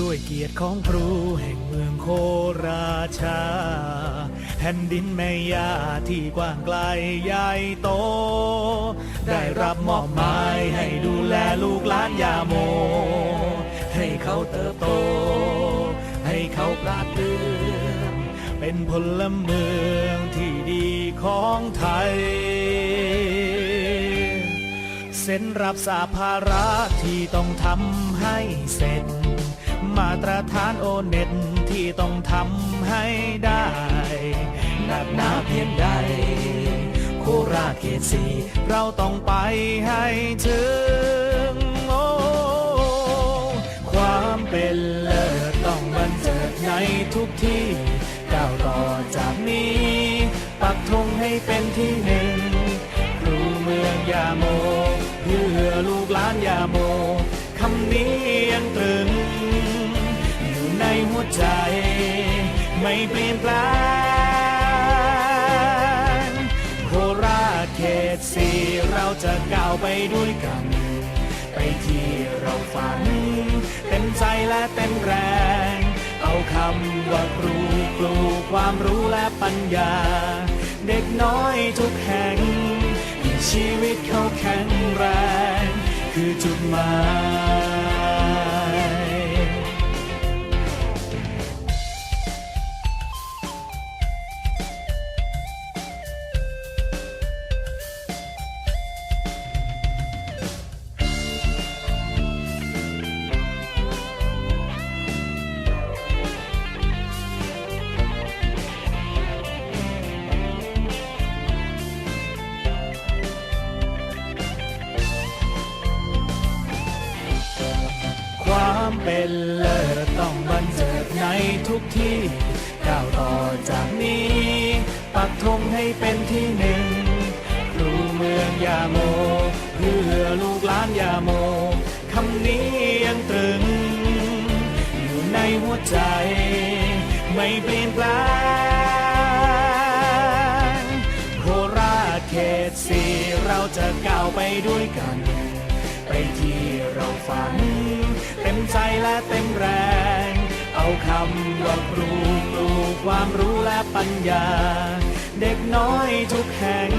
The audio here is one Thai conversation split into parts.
ด้วยเกียรติของครูแห่งเมืองโคราชา แผ่นดินแม่ยาที่กว้างไกลใหญ่โต ได้รับมอบหมายให้ดูแลลูกหลานยาโม ให้เขาเติบโต ให้เขาปราดเปรืองเป็นพลเมืองที่ดีของไทย เซ็นรับสาภาระที่ต้องทำให้เสร็จ มาตรฐานโอเน็ตที่ต้องทำให้ได้ หนักหนาเพียงใด โคราชเขตสีเราต้องไปให้ถึง โอ้ความเป็นเลิศต้องบันเจิดในทุกที่ก้าวต่อจากนี้ ปักธงให้เป็นที่หนึ่ง ครูเมืองยาโม เพื่อลูกหลานยาโม ไม่เปลี่ยนแปลงโคราชเขตสีเราจะก้าวไปด้วยกัน ไปที่เราฝัน เต็มใจและเต็มแรง เอาคำว่าครูปลูกความรู้และปัญญา เด็กน้อยทุกแห่งชีวิตเขาแข็งแรง คือจุดหมาย ความเป็นเลิศต้องบันเจิดในทุกที่ก้าวต่อจากนี้ ปักธงให้เป็นที่หนึ่ง ครูเมืองยาโม เพื่อลูกหลานยาโม คำนี้ยังตรึง อยู่ในหัวใจ ไม่เปลี่ยนแปลงโคราชเขตสีเราจะก้าวไปด้วยกัน ไปที่เราฝัน ต็มใจและเต็มแรง เอาคำว่าครูปลูกความรู้และปัญญา เด็กน้อยทุกแห่ง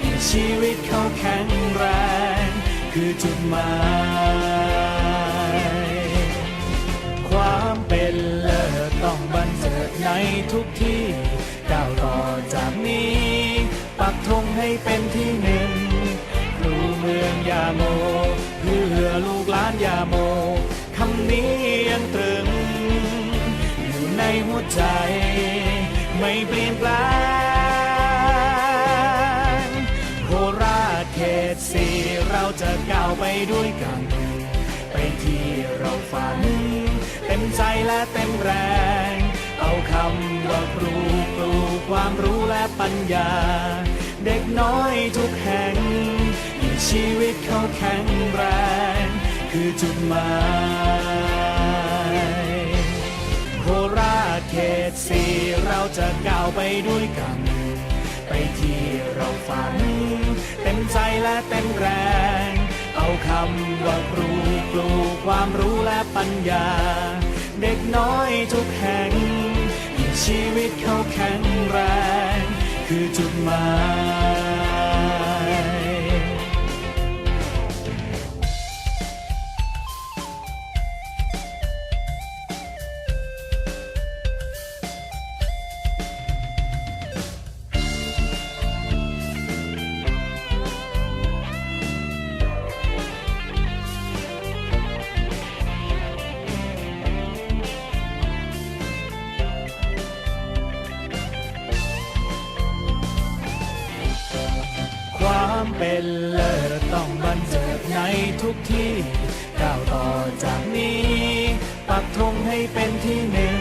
ให้ชีวิตเขาแข็งแรง คือจุดหมายความเป็นเลิศต้องบันเจิดในทุกที่ก้าวต่อจากนี้ ปักธงให้เป็นที่หนึ่ง ใจ ไม่เปลี่ยนแปลงโคราชเขตสีเราจะก้าวไปด้วยกัน ไปที่เราฝัน เต็มใจและเต็มแรง เอาคำว่าครูปลูกความรู้และปัญญา เด็กน้อยทุกแห่งให้ชีวิตเขาแข็งแรง คือจุดหมาย ขตสี่เราจะก้าวไปด้วยกัน ไปที่เราฝัน เต็มใจและเต็มแรง เอาคำว่าครูปลูกความรู้และปัญญา เด็กน้อยทุกแห่งให้ชีวิตเขาแข็งแรง คือจุดหมาย นเลิศต้องบันเจิดในทุกที่ ก้าวต่อจากนี้ ปักธงให้เป็นที่หนึ่ง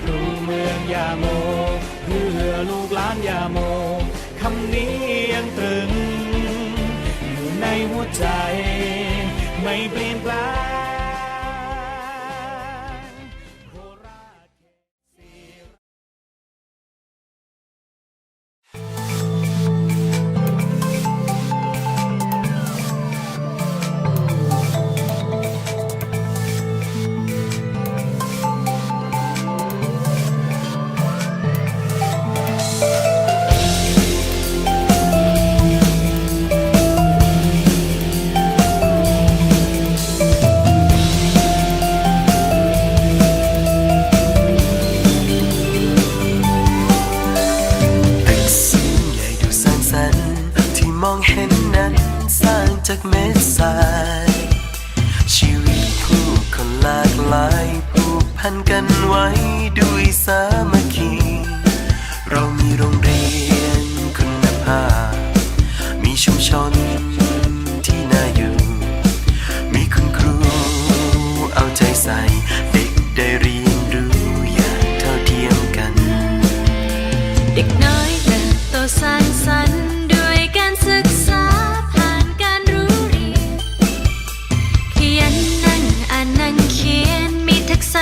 ครูเมืองยาโม เพื่อลูกหลานยาโม คำนี้ยังตรึง อยู่ในหัวใจ ไม่เปลี่ย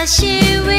she will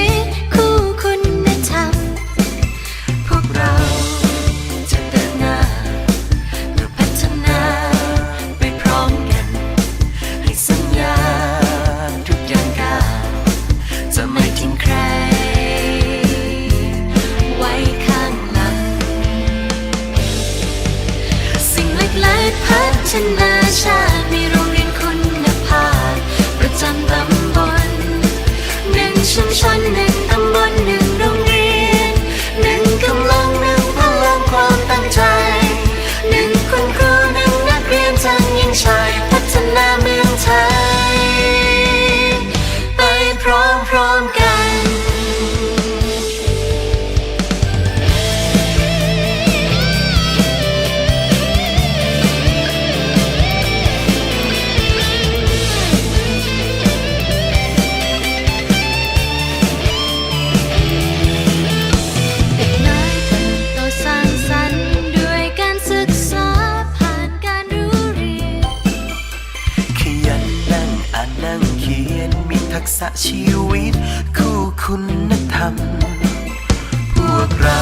พียรมีทักษะชีวิต คู่คุณธรรม พวกเรา